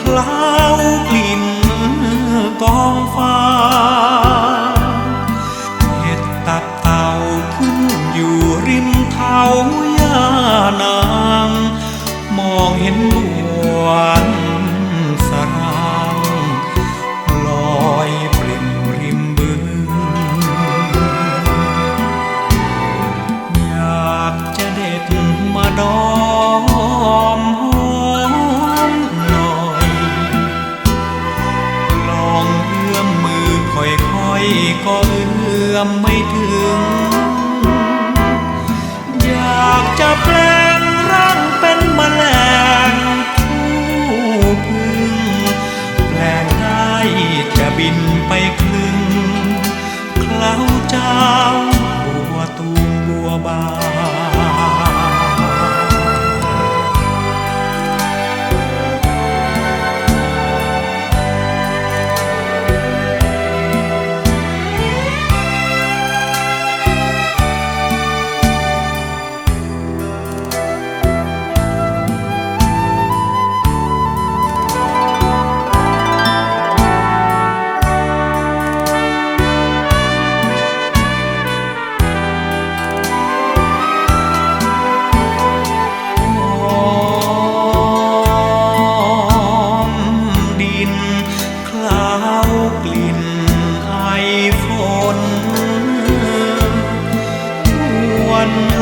คล้าวกลิ่นกองฟางเห็ดตับเต่าขึ้นอยู่ริมเท้ายานาง มองเห็นบัว நம்மை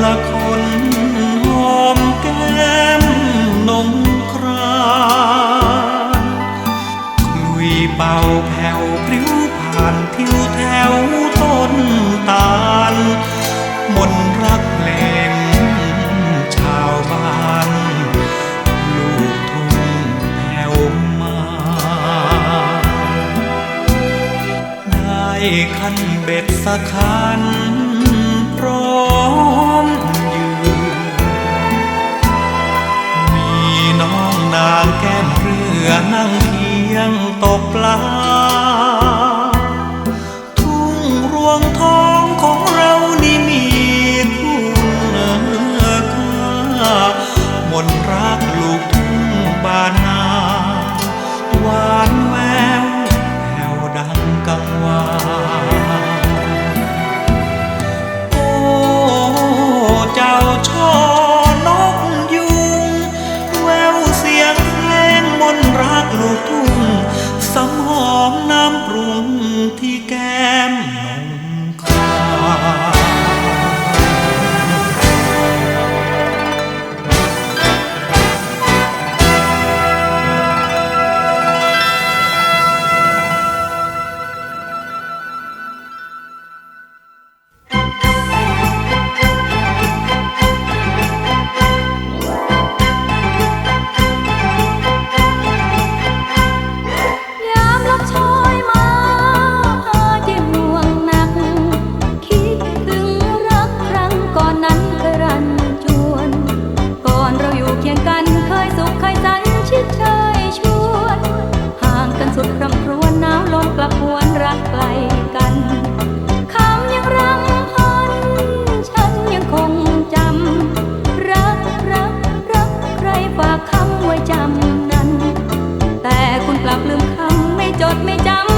ละคนหอมแก้มนงครานกลุยเป่าแผ่วพริ้วผ่านทิวแถวต้นตาล มนรักเพลงชาวบ้าน ลูกทุ่งแผ่วมา ได้คันเบ็ดสะคัน นั่งเพียงตกปลา คำยังรำพัน ฉันยังคงจำ รักรักรักใครฝากคำไว้จำนั้น แต่คุณกลับลืมคำไม่จดไม่จำ